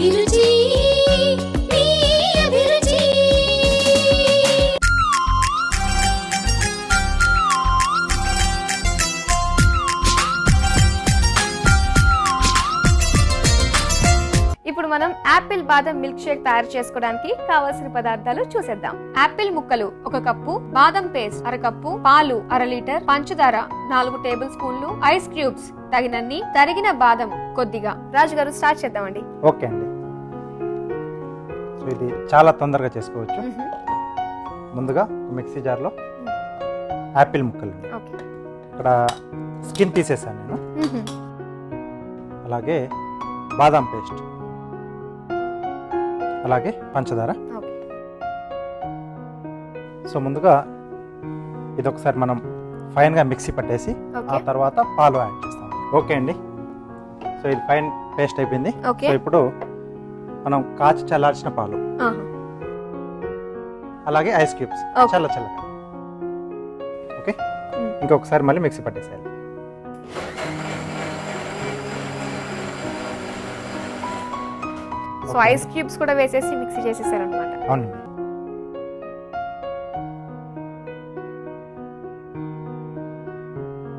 అభిరుచి మనం యాపిల్ బాదం మిల్క్ షేక్ తయారు చేసుకోవడానికి కావలసిన పదార్థాలు చూసేద్దాం. యాపిల్ ముక్కలు ఒక కప్పు బాదం పేస్ట్ అరకప్పు పాలు అర లీటర్ పంచదార నాలుగు టేబుల్ స్పూన్లు ఐస్ క్యూబ్స్ తగినన్ని తరిగిన బాదం కొద్దిగా. రాజు గారు స్టార్ట్ చేద్దామండి. ఓకే అండి. సో ఇది చాలా తొందరగా చేసుకోవచ్చు. ముందుగా మిక్సీ జార్లో యాపిల్ ముక్కలు. ఇక్కడ స్కిన్ తీసేసాను నేను. అలాగే బాదాం పేస్ట్. అలాగే పంచదార. సో ముందుగా ఇది ఒకసారి మనం ఫైన్గా మిక్సీ పట్టేసి ఆ తర్వాత పాలు యాడ్ చేస్తాం. ఓకే అండి? సో ఇది ఫైన్ పేస్ట్ అయిపోయింది. సో ఇప్పుడు మనం కాచి చల్లార్చిన పాలు. అలాగే ఐస్ క్యూబ్స్. చల్ల చల్ల ఓకే. ఇంకొకసారి మళ్ళీ మిక్సీ పట్టేసేయాలి. సో ఐస్ క్యూబ్స్ కూడా వేసేసి మిక్సీ చేసేసారనమాట అవునండి.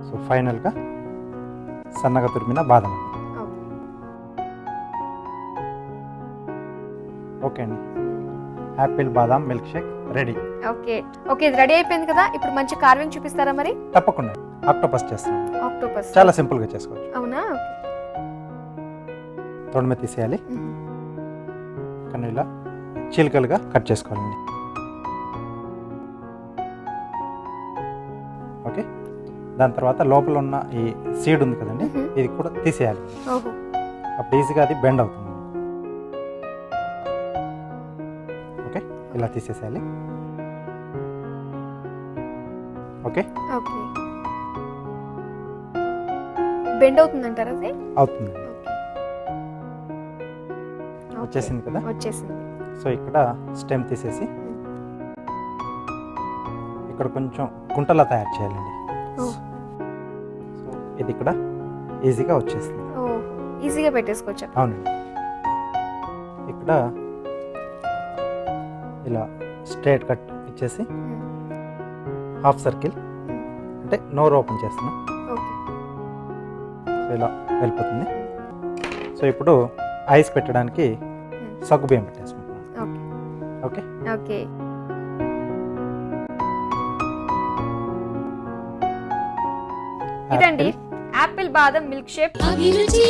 సో ఫైనల్గా సన్నగా తురిమిన బాదం. ఓకే. అండి. యాపిల్ బాదాం milk shake ready. Okay. Okay ఇది రెడీ అయిపోయింది కదా? ఇప్పుడు మంచి కార్వింగ్ చూపిస్తారా మరి? తప్పకుండా. ఆక్టోపస్ చేస్తున్నాం ఆక్టోపస్. చాలా సింపుల్గా చేసుకోవచ్చు. అవునా? తొడమ తీసేయాలి. కానీ ఇలా చీలికలుగా కట్ చేసుకోవాలండి. ఓకే? దాని తర్వాత లోపల ఉన్న ఈ సీడ్ ఉంది కదండి. ఇది కూడా తీసేయాలి. అప్పుడు ఈజీగా అది బెండ్ అవుతుంది. ఓకే? ఇలా తీసేసేయాలి. ఓకే. బెండ్ అవుతుందంటారా అది? అవుతుంది. వచ్చేసింది కదా? వచ్చేసింది. సో ఇక్కడ స్టెమ్ తీసేసి ఇక్కడ కొంచెం గుంటలా తయారు చేయాలండి. సో ఇది ఇక్కడ ఈజీగా వచ్చేసింది. ఈజీగా పెట్టేసుకోవచ్చు. అవునండి. ఇక్కడ ఇలా స్ట్రేట్ కట్ ఇచ్చేసి హాఫ్ సర్కిల్ అంటే నోరు ఓపెన్ చేస్తున్నాం. సో ఇలా వెళ్ళిపోతుంది. సో ఇప్పుడు ఐస్ పెట్టడానికి సగ్గు బియ్యం పెట్టేసుకుంటున్నాం ఓకే? ఓకే. ఓకే ఇదండి యాపిల్ యాపిల్ బాదం మిల్క్ షేక్. అభిరుచి